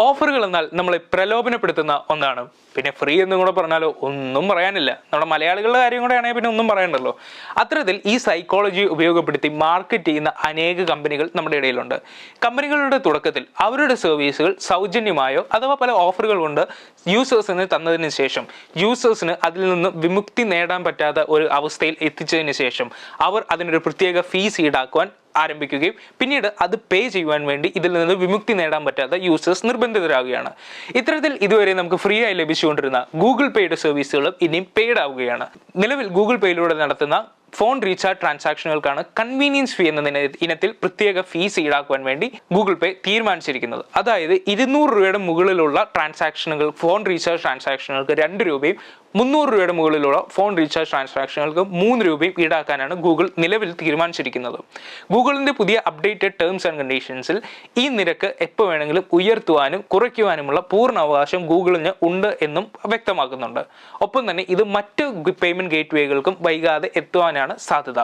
ഓഫറുകൾ എന്നാൽ നമ്മളെ പ്രലോഭനപ്പെടുത്തുന്ന ഒന്നാണ്. പിന്നെ ഫ്രീ എന്നും കൂടെ പറഞ്ഞാലോ ഒന്നും പറയാനില്ല. നമ്മുടെ മലയാളികളുടെ കാര്യം കൂടെ ആണെങ്കിൽ പിന്നെ ഒന്നും പറയണ്ടല്ലോ. അത്തരത്തിൽ ഈ സൈക്കോളജി ഉപയോഗപ്പെടുത്തി മാർക്കറ്റ് ചെയ്യുന്ന അനേക കമ്പനികൾ നമ്മുടെ ഇടയിലുണ്ട്. കമ്പനികളുടെ തുടക്കത്തിൽ അവരുടെ സർവീസുകൾ സൗജന്യമായോ അഥവാ പല ഓഫറുകൾ കൊണ്ട് യൂസേഴ്സിന് തന്നതിന് ശേഷം യൂസേഴ്സിന് അതിൽ നിന്ന് വിമുക്തി നേടാൻ പറ്റാത്ത ഒരു അവസ്ഥയിൽ എത്തിച്ചതിന് ശേഷം അവർ അതിനൊരു പ്രത്യേക ഫീസ് ഈടാക്കുവാൻ ആരംഭിക്കുകയും പിന്നീട് അത് പേ ചെയ്യുവാൻ വേണ്ടി ഇതിൽ നിന്ന് വിമുക്തി നേടാൻ പറ്റാത്ത യൂസേഴ്സ് നിർബന്ധിതരാകുകയാണ് ഇത്തരത്തിൽ ഇതുവരെ നമുക്ക് ഫ്രീ ആയി ലഭിച്ചുകൊണ്ടിരുന്ന ഗൂഗിൾ പേയുടെ സർവീസുകളും ഇനിയും പെയ്ഡ് ആവുകയാണ്. നിലവിൽ ഗൂഗിൾ പേയിലൂടെ നടത്തുന്ന ഫോൺ റീചാർജ് ട്രാൻസാക്ഷനുകൾക്കാണ് കൺവീനിയൻസ് ഫീ എന്ന ഇന- ഇനത്തിൽ പ്രത്യേക ഫീസ് ഈടാക്കുവാൻ വേണ്ടി ഗൂഗിൾ പേ തീരുമാനിച്ചിരിക്കുന്നത്. അതായത് ഇരുന്നൂറ് രൂപയുടെ മുകളിലുള്ള ട്രാൻസാക്ഷനുകൾ ഫോൺ റീചാർജ് ട്രാൻസാക്ഷനുകൾക്ക് രണ്ട് രൂപയും മുന്നൂറ് രൂപയുടെ മുകളിലുള്ള ഫോൺ റീചാർജ് ട്രാൻസാക്ഷനുകൾക്ക് മൂന്ന് രൂപയും ഈടാക്കാനാണ് ഗൂഗിൾ നിലവിൽ തീരുമാനിച്ചിരിക്കുന്നത്. ഗൂഗിളിന്റെ പുതിയ അപ്ഡേറ്റഡ് ടേംസ് ആൻഡ് കണ്ടീഷൻസിൽ ഈ നിരക്ക് എപ്പോൾ വേണമെങ്കിലും ഉയർത്തുവാനും കുറയ്ക്കുവാനുമുള്ള പൂർണ അവകാശം ഗൂഗിളിന് ഉണ്ട് എന്നും വ്യക്തമാക്കുന്നുണ്ട്. ഒപ്പം തന്നെ ഇത് മറ്റ് പേയ്മെന്റ് ഗേറ്റ്വേകൾക്കും വൈകാതെ എത്തുവാനാണ് സാധ്യത.